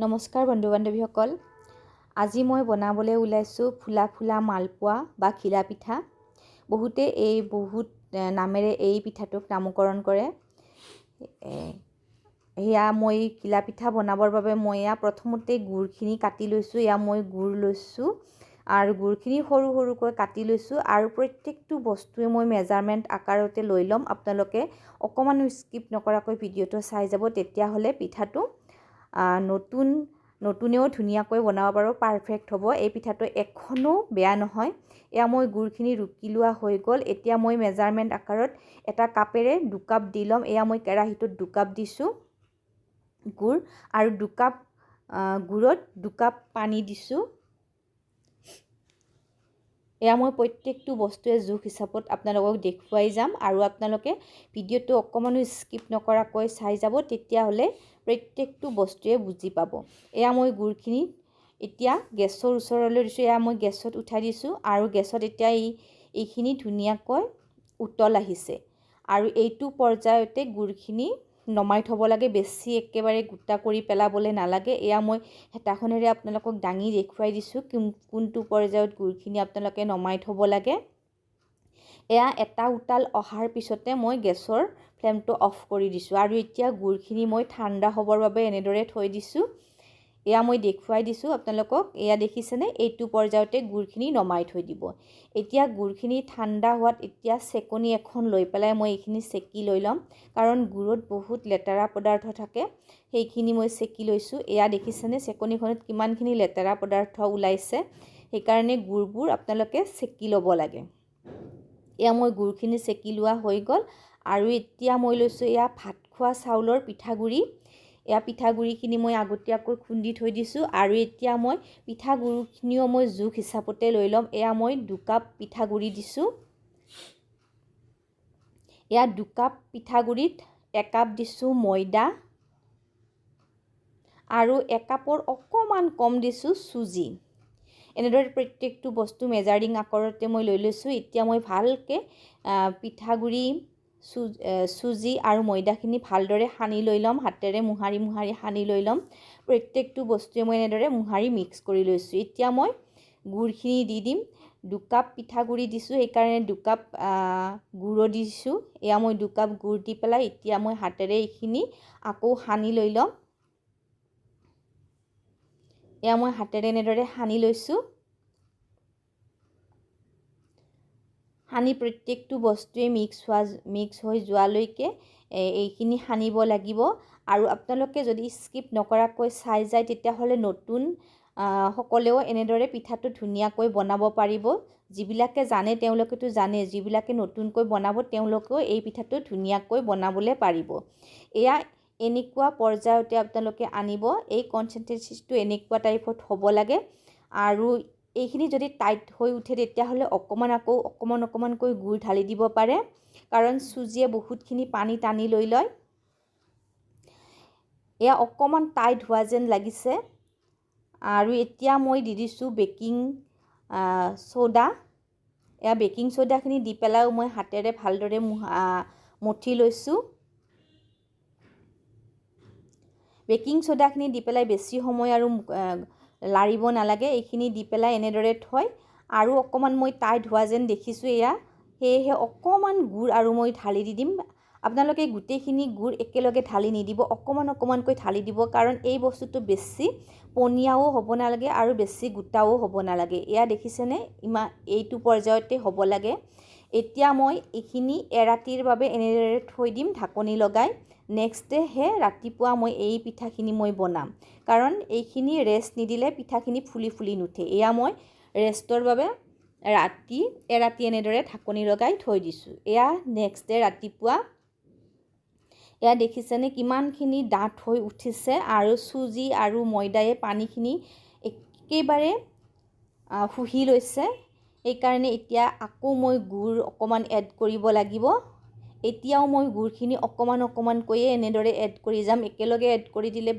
নমস্কাৰ বন্ধু বান্ধৱীসকল আজি মই বনাবলৈ ওলাইছোঁ ফুলা ফুলা মালপোৱা বা ঘিলা পিঠা। বহুতে এই বহুত নামেৰে এই পিঠাটোক নামকৰণ কৰে। সেয়া মই ঘিলা পিঠা বনাবৰ বাবে মই এয়া প্ৰথমতে গুৰখিনি কাটি লৈছোঁ এয়া মই গুৰ লৈছোঁ আৰু গুৰখিনি সৰু সৰুকৈ কাটি লৈছোঁ আৰু প্ৰত্যেকটো বস্তুৱে মই মেজাৰমেণ্ট আকাৰতে লৈ ল'ম। আপোনালোকে অকণমানো স্কিপ নকৰাকৈ ভিডিঅ'টো চাই যাব তেতিয়াহ'লে পিঠাটো নতুন নতুনেও ধুনীয়াকৈ বনাব পাৰোঁ পাৰফেক্ট হ'ব। এই পিঠাটো এখনো বেয়া নহয়। এয়া মই গুৰখিনি ৰুকি লোৱা হৈ গ'ল। এতিয়া মই মেজাৰমেণ্ট আকাৰত এটা কাপেৰে দুকাপ দি ল'ম। এয়া মই কেৰাহীটোত দুকাপ দিছোঁ গুৰ আৰু দুকাপ গুৰত দুকাপ পানী দিছোঁ। এয়া মই প্ৰত্যেকটো বস্তুৱে জোখ হিচাপত আপোনালোকক দেখুৱাই যাম আৰু আপোনালোকে ভিডিঅ'টো অকণমানো স্কিপ নকৰাকৈ চাই যাব। তেতিয়াহ'লে প্ৰত্যেকটো বস্তুৱে বুজি পাব। এয়া মই গুৰখিনি এতিয়া গেছৰ ওচৰলৈ দিছোঁ এয়া মই গেছত উঠাই দিছোঁ আৰু গেছত এতিয়া এই এইখিনি ধুনীয়াকৈ উতল আহিছে। আৰু এইটো পৰ্যায়তে গুৰখিনি নমাই থ'ব লাগে বেছি একেবাৰে গোটা কৰি পেলাবলৈ নালাগে। এয়া মই হেতাখনেৰে আপোনালোকক দাঙি দেখুৱাই দিছোঁ কোনটো পৰ্যায়ত গুৰখিনি আপোনালোকে নমাই থ'ব লাগে। এয়া এটা উতাল অহাৰ পিছতে মই গেছৰ ফ্লেমটো অফ কৰি দিছোঁ। আৰু এতিয়া গুৰখিনি মই ঠাণ্ডা হ'বৰ বাবে এনেদৰে থৈ দিছোঁ। এয়া মই দেখুৱাই দিছোঁ আপোনালোকক। এয়া দেখিছেনে? এইটো পৰ্যায়তে গুৰখিনি নমাই থৈ দিব। এতিয়া গুৰখিনি ঠাণ্ডা হোৱাত এতিয়া চেকনি এখন লৈ পেলাই মই এইখিনি চেকি লৈ ল'ম। কাৰণ গুৰত বহুত লেতেৰা পদাৰ্থ থাকে। সেইখিনি মই চেকি লৈছোঁ। এয়া দেখিছেনে? চেকনিখনত কিমানখিনি লেতেৰা পদাৰ্থ ওলাইছে। সেইকাৰণে গুৰবোৰ আপোনালোকে চেকি ল'ব লাগে। এয়া মই গুৰখিনি চেকি লোৱা হৈ গ'ল। আৰু এতিয়া মই লৈছোঁ এয়া ভাত খোৱা চাউলৰ পিঠাগুড়ি। এয়া পিঠাগুড়িখিনি মই আগতীয়াকৈ খুন্দি থৈ দিছোঁ। আৰু এতিয়া মই পিঠাগুড়িখিনিও মই জোখ হিচাপতে লৈ ল'ম। এয়া মই দুকাপ পিঠাগুড়ি দিছোঁ। এয়া দুকাপ পিঠাগুড়িত একাপ দিছোঁ ময়দা। আৰু একাপৰ অকণমান কম দিছোঁ চুজি। এনেদৰে প্ৰত্যেকটো বস্তু মেজাৰিং আকাৰতে মই লৈ লৈছোঁ। এতিয়া মই ভালকৈ পিঠাগুড়ি, চু চুজি আৰু ময়দাখিনি ভালদৰে সানি লৈ ল'ম, হাতেৰে মোহাৰি মোহাৰি সানি লৈ ল'ম। প্ৰত্যেকটো বস্তুৱে মই এনেদৰে মোহাৰি মিক্স কৰি লৈছোঁ। এতিয়া মই গুৰখিনি দি দিম। দুকাপ পিঠাগুড়ি দিছোঁ, সেইকাৰণে দুকাপ গুড়ো দিছোঁ। এয়া মই দুকাপ গুড় দি পেলাই এতিয়া মই হাতেৰে এইখিনি আকৌ সানি লৈ ল'ম। এয়া মই হাতেৰে এনেদৰে সানি লৈছোঁ। সানি প্ৰত্যেকটো বস্তুৱে মিক্স হোৱা মিক্স হৈ যোৱালৈকে এইখিনি সানিব লাগিব। আৰু আপোনালোকে যদি স্কিপ নকৰাকৈ চাই যায় তেতিয়াহ'লে নতুন সকলেও এনেদৰে পিঠাটো ধুনীয়াকৈ বনাব পাৰিব। যিবিলাকে জানে তেওঁলোকেতো জানে যিবিলাকে নতুনকৈ বনাব তেওঁলোকেও এই পিঠাটো ধুনীয়াকৈ বনাবলৈ পাৰিব। এয়া এনেকুৱা পৰ্যায়তে আপোনালোকে আনিব। এই কনচেনট্ৰেচিটো এনেকুৱা টাইপত হ'ব লাগে। আৰু এইখিনি যদি টাইট হৈ উঠে, তেতিয়াহ'লে অকণমান আকৌ অকণমান অকণমানকৈ গুড় ঢালি দিব পাৰে। কাৰণ চুজিয়ে বহুতখিনি পানী টানি লৈ লয়। এয়া অকণমান টাইট হোৱা যেন লাগিছে। আৰু এতিয়া মই দি দিছোঁ বেকিং চ'দা এয়া বেকিং চ'দাখিনি দি পেলাইও মই হাতেৰে ভালদৰে মঠি লৈছোঁ। বেকিং চ'দাখিনি দি পেলাই বেছি সময় আৰু লাৰিব নালাগে এইখিনি দি পেলাই এনেদৰে থৈ আৰু অকণমান মই টাইট হোৱা যেন দেখিছোঁ এয়া। সেয়েহে অকণমান গুড় আৰু মই ঢালি দি দিম। আপোনালোকে গোটেইখিনি গুড় একেলগে ঢালি নিদিব অকণমান অকণমানকৈ ঢালি দিব কাৰণ এই বস্তুটো বেছি পনীয়াও হ'ব নালাগে আৰু বেছি গোটাও হ'ব নালাগে। এয়া দেখিছেনে? ইমান এইটো পৰ্যায়তে হ'ব লাগে। এতিয়া মই এইখিনি এৰাতিৰ বাবে এনেদৰে থৈ দিম ঢাকনি লগাই। নেক্সট ডেহে ৰাতিপুৱা মই এই পিঠাখিনি মই বনাম। কাৰণ এইখিনি ৰেষ্ট নিদিলে পিঠাখিনি ফুলি ফুলি নুঠে। এয়া মই ৰেষ্টৰ বাবে ৰাতি এৰাতি এনেদৰে ঢাকনি লগাই থৈ দিছোঁ। এয়া নেক্সট ডে ৰাতিপুৱা। এয়া দেখিছেনে কিমানখিনি ডাঠ হৈ উঠিছে? আৰু চুজি আৰু ময়দায়ে পানীখিনি একেবাৰে শুহি লৈছে। সেইকাৰণে এতিয়া আকৌ মই গুড় অকণমান এড কৰিব লাগিব। এতিয়াও মই গুড়খিনি অকণমান অকণমানকৈয়ে এনেদৰে এড কৰি যাম। একেলগে এড কৰি দিলে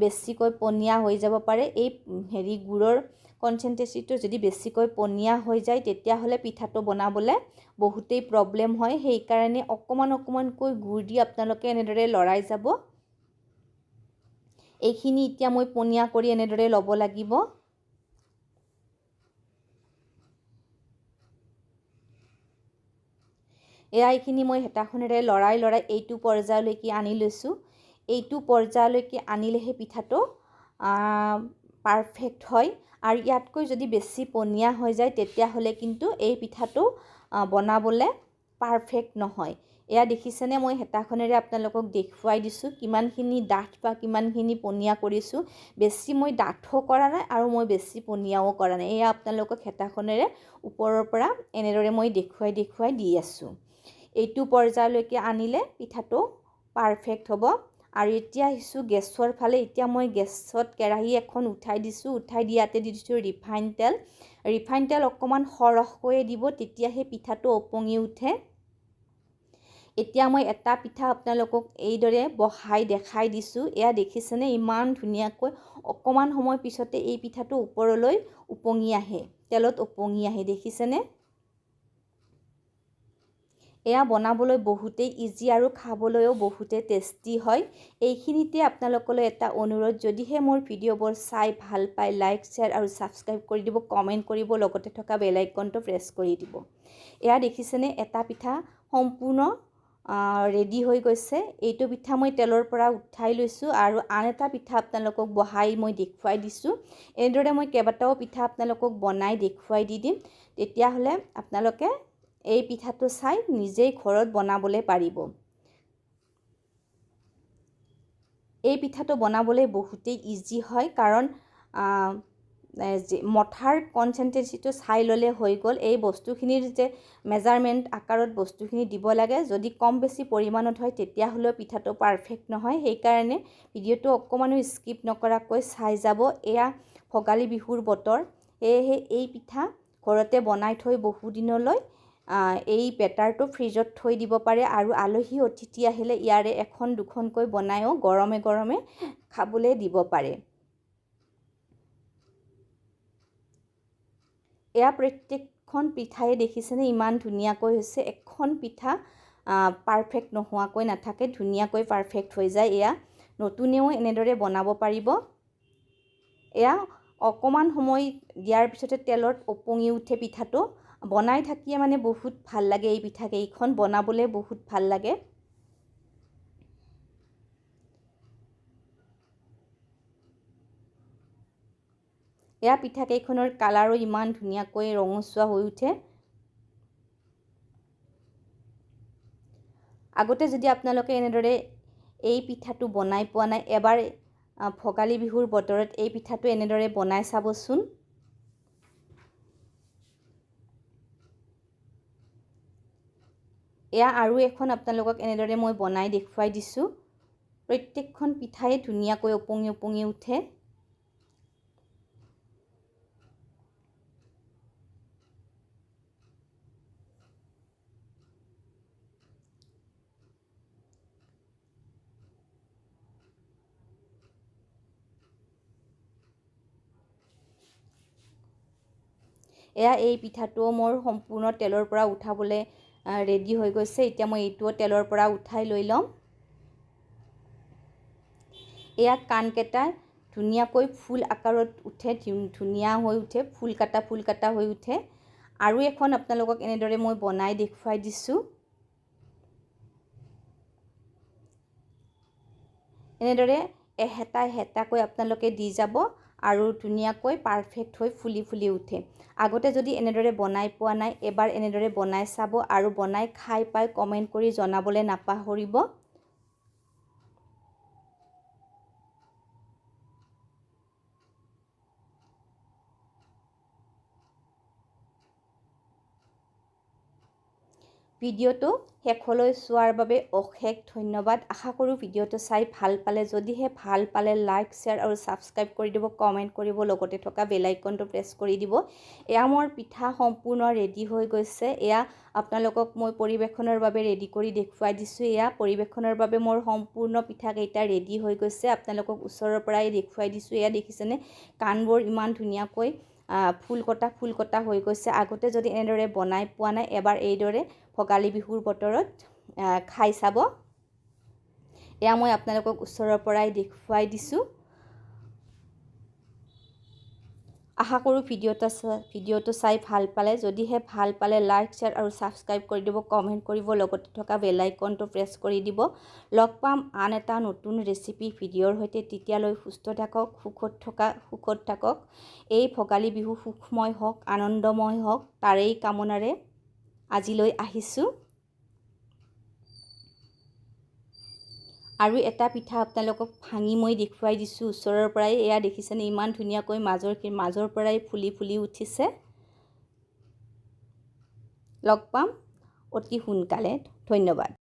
বেছিকৈ পনীয়া হৈ যাব পাৰে। এই হেৰি গুড়ৰ কনচেনট্ৰেচিটো যদি বেছিকৈ পনীয়া হৈ যায়, তেতিয়াহ'লে পিঠাটো বনাবলৈ বহুতেই প্ৰব্লেম হয়। সেইকাৰণে অকণমান অকণমানকৈ গুড় দি আপোনালোকে এনেদৰে লৰাই যাব। এইখিনি এতিয়া মই পনীয়া কৰি এনেদৰে ল'ব লাগিব। এয়া এইখিনি মই হেতাখনেৰে লৰাই লৰাই এইটো পৰ্যায়লৈকে আনি লৈছোঁ। এইটো পৰ্যায়লৈকে আনিলেহে পিঠাটো পাৰফেক্ট হয়। আৰু ইয়াতকৈ যদি বেছি পনীয়া হৈ যায় তেতিয়াহ'লে কিন্তু এই পিঠাটো বনাবলৈ পাৰফেক্ট নহয়। এয়া দেখিছেনে? মই হেতাখনেৰে আপোনালোকক দেখুৱাই দিছোঁ কিমানখিনি ডাঠ বা কিমানখিনি পনীয়া কৰিছোঁ। বেছি মই ডাঠো কৰা নাই আৰু মই বেছি পনীয়াও কৰা নাই। এয়া আপোনালোকক হেতাখনেৰে ওপৰৰ পৰা এনেদৰে মই দেখুৱাই দেখুৱাই দি আছোঁ। এইটো পৰ্যায়লৈকে আনিলে পিঠাটো পাৰফেক্ট হ'ব। আৰু এতিয়া আহিছোঁ গেছৰ ফালে। এতিয়া মই গেছত কেৰাহী এখন উঠাই দিছোঁ। উঠাই দিয়াতে দি দিছোঁ ৰিফাইন তেল। ৰিফাইন তেল অকণমান সৰহকৈয়ে দিব তেতিয়াহে পিঠাটো ওপঙি উঠে। এতিয়া মই এটা পিঠা আপোনালোকক এইদৰে বহাই দেখাই দিছোঁ। এয়া দেখিছেনে? ইমান ধুনীয়াকৈ অকণমান সময় পিছতে এই পিঠাটো ওপৰলৈ উপঙি আহে। তেলত উপঙি আহে। দেখিছেনে? এয়া বনাবলৈ বহুতেই ইজি আৰু খাবলৈও বহুতেই টেষ্টি হয়। এইখিনিতে আপোনালোকলৈ এটা অনুৰোধ যদিহে মোৰ ভিডিঅ'বোৰ চাই ভাল পায় লাইক শ্বেয়াৰ আৰু ছাবস্ক্ৰাইব কৰি দিব কমেণ্ট কৰিব লগতে থকা বেলাইকনটো প্ৰেছ কৰি দিব। এয়া দেখিছেনে? এটা পিঠা সম্পূৰ্ণ ৰেডি হৈ গৈছে। এইটো পিঠা মই তেলৰ পৰা উঠাই লৈছোঁ আৰু আন এটা পিঠা আপোনালোকক বহাই মই দেখুৱাই দিছোঁ। এনেদৰে মই কেইবাটাও পিঠা আপোনালোকক বনাই দেখুৱাই দি দিম। তেতিয়াহ'লে আপোনালোকে এই পিঠাটো চাই নিজেই ঘৰত বনাবলৈ পাৰিব। এই পিঠাটো বনাবলৈ বহুতেই ইজি হয়, কাৰণ মঠাৰ কনচেনট্ৰেঞ্চিটো চাই ল'লে হৈ গ'ল। এই বস্তুখিনিৰ যে মেজাৰমেণ্ট আকাৰত বস্তুখিনি দিব লাগে, যদি কম বেছি পৰিমাণত হয় তেতিয়াহ'লেও পিঠাটো পাৰফেক্ট নহয়। সেইকাৰণে ভিডিঅ'টো অকণমানো স্কিপ নকৰাকৈ চাই যাব। এয়া ভোগালী বিহুৰ বতৰ। সেয়েহে এই পিঠা ঘৰতে বনাই থৈ বহুদিনলৈ এই বেটাৰটো ফ্ৰিজত থৈ দিব পাৰে আৰু আলহী অতিথি আহিলে ইয়াৰে এখন দুখনকৈ বনায়ো গৰমে গৰমে খাবলৈ দিব পাৰে। এয়া প্ৰত্যেকখন পিঠাই দেখিছেনে? ইমান ধুনীয়াকৈ হৈছে। এখন পিঠা পাৰফেক্ট নোহোৱাকৈ নাথাকে ধুনীয়াকৈ পাৰফেক্ট হৈ যায়। এয়া নতুনেও এনেদৰে বনাব পাৰিব। এয়া অকণমান সময় দিয়াৰ পিছতে তেলত ওপঙি উঠে পিঠাটো। বনাই থাকিয়ে মানে বহুত ভাল লাগে এই পিঠাকেইখন বনাবলৈ বহুত ভাল লাগে। এয়া পিঠাকেইখনৰ কালাৰো ইমান ধুনীয়াকৈ ৰঙচুৱা হৈ উঠে। আগতে যদি আপোনালোকে এনেদৰে এই পিঠাটো বনাই পোৱা নাই এবাৰ ভোগালী বিহুৰ বতৰত এই পিঠাটো এনেদৰে বনাই চাবচোন। এয়া আৰু এখন আপোনালোকক এনেদৰে মই বনাই দেখুৱাই দিছোঁ। প্ৰত্যেকখন পিঠাই ধুনীয়াকৈ ওপঙি ওপঙি উঠে। এয়া এই পিঠাটোও মোৰ সম্পূৰ্ণ তেলৰ পৰা উঠাবলৈ ৰেডি হৈ গৈছে। এতিয়া মই এইটোও তেলৰ পৰা উঠাই লৈ ল'ম। এয়া কাণকেইটা ধুনীয়াকৈ ফুল আকাৰত উঠে ধুনীয়া হৈ উঠে, ফুল কাটা ফুল কাটা হৈ উঠে। আৰু এখন আপোনালোকক এনেদৰে মই বনাই দেখুৱাই দিছোঁ। এনেদৰে এহেতা এহেতাকৈ আপোনালোকে দি যাব আৰু ধুনীয়াকৈ পাৰফেক্ট হৈ ফুলি ফুলি উঠে। আগতে যদি এনেদৰে বনাই পোৱা নাই এবাৰ এনেদৰে বনাই চাব আৰু বনাই খাই পাই কমেণ্ট কৰি জনাবলৈ নাপাহৰিব। ভিডিঅ'টো শেষলৈ চোৱাৰ বাবে অশেষ ধন্যবাদ। আশা কৰোঁ ভিডিঅ'টো চাই ভালো পালে। যদিহে ভালো পালে, লাইক, শ্বেয়াৰ আৰু ছাবস্ক্ৰাইব কৰি দিব, কমেণ্ট কৰিব, লগতে থকা বেলাইকনটো প্ৰেছ কৰি দিব। এয়া মোৰ পিঠা সম্পূৰ্ণ ৰেডি হৈ গৈছে। এয়া আপোনালোকক মই পৰিৱেশনৰ বাবে ৰেডি কৰি দেখুৱাই দিছোঁ। এয়া পৰিৱেশনৰ বাবে মোৰ সম্পূৰ্ণ পিঠাকেইটা ৰেডি হৈ গৈছে। আপোনালোকক ওচৰৰ পৰাই দেখুৱাই দিছোঁ। এয়া দেখিছেনে? কাণবোৰ ইমান ধুনীয়াকৈ ফুল কটা ফুল কটা হৈ গৈছে। আগতে যদি এনেদৰে বনাই পোৱা নাই, এবাৰ এইদৰে ভোগালী বিহুৰ বতৰত খাই চাব। এয়া মই আপোনালোকক ওচৰৰ পৰাই দেখুৱাই দিছোঁ। আশা কৰোঁ ভিডিঅ'টা ভিডিঅ'টো চাই ভাল পালে। যদিহে ভাল পালে লাইক শ্বেয়াৰ আৰু ছাবস্ক্ৰাইব কৰি দিব কমেণ্ট কৰিব লগতে থকা বেলাইকনটো প্ৰেছ কৰি দিব। লগ পাম আন এটা নতুন ৰেচিপি ভিডিঅ'ৰ সৈতে। তেতিয়ালৈ সুস্থ থাকক সুখত থকা সুখত থাকক। এই ভোগালী বিহু সুখময় হওক আনন্দময় হওক তাৰেই কামনাৰে আজিলৈ আহিছোঁ। আৰু এটা পিঠা আপোনালোকক ভাঙি মই দেখুৱাই দিছোঁ। ওচৰৰ পৰাই এয়া দেখিছেনে? ইমান ধুনীয়াকৈ মাজৰ মাজৰ পৰাই ফুলি ফুলি উঠিছে। লগ পাম। অতি সোনকালে। ধন্যবাদ।